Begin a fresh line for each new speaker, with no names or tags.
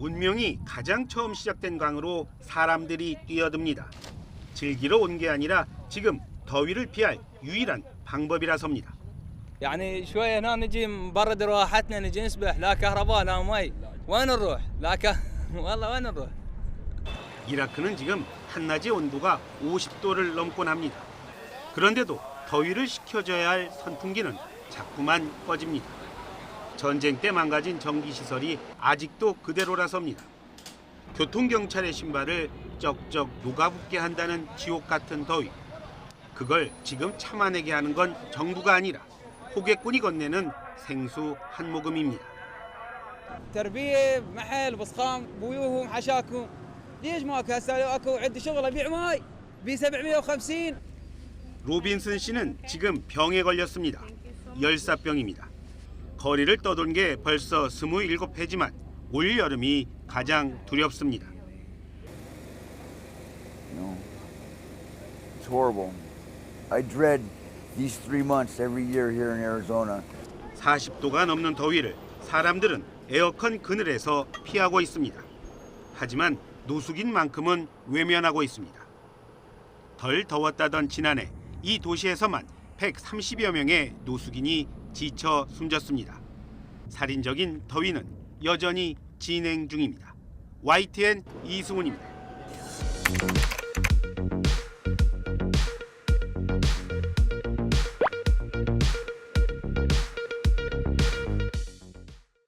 문명이 가장 처음 시작된 강으로 사람들이 뛰어듭니다. 즐기러 온 게 아니라 지금 더위를 피할 유일한 방법이라서입니다.
يعني شويه هنا نجي مبرد راحتنا نجي نسبح لا كهرباء لا مي وين نروح لا ك... والله وين نروح
이라크는 지금 한낮의 온도가 50도를 넘곤 합니다. 그런데도 더위를 식혀줘야 할 선풍기는 자꾸만 꺼집니다. 전쟁 때 망가진 전기시설이 아직도 그대로라서입니다. 교통경찰의 신발을 쩍쩍 녹아붙게 한다는 지옥 같은 더위. 그걸 지금 참아내게 하는 건 정부가 아니라 호객꾼이 건네는 생수 한 모금입니다. 로빈슨 씨는 지금 병에 걸렸습니다. 열사병입니다. 거리를 떠돈 게 벌써 27회지만 올 여름이 가장 두렵습니다.
It's horrible. I dread these three months every year here in Arizona.
40도가 넘는 더위를 사람들은 에어컨 그늘에서 피하고 있습니다. 하지만 노숙인 만큼은 외면하고 있습니다. 덜 더웠다던 지난해 이 도시에서만 130여 명의 노숙인이 지쳐 숨졌습니다. 살인적인 더위는 여전히 진행 중입니다. YTN 이승훈입니다.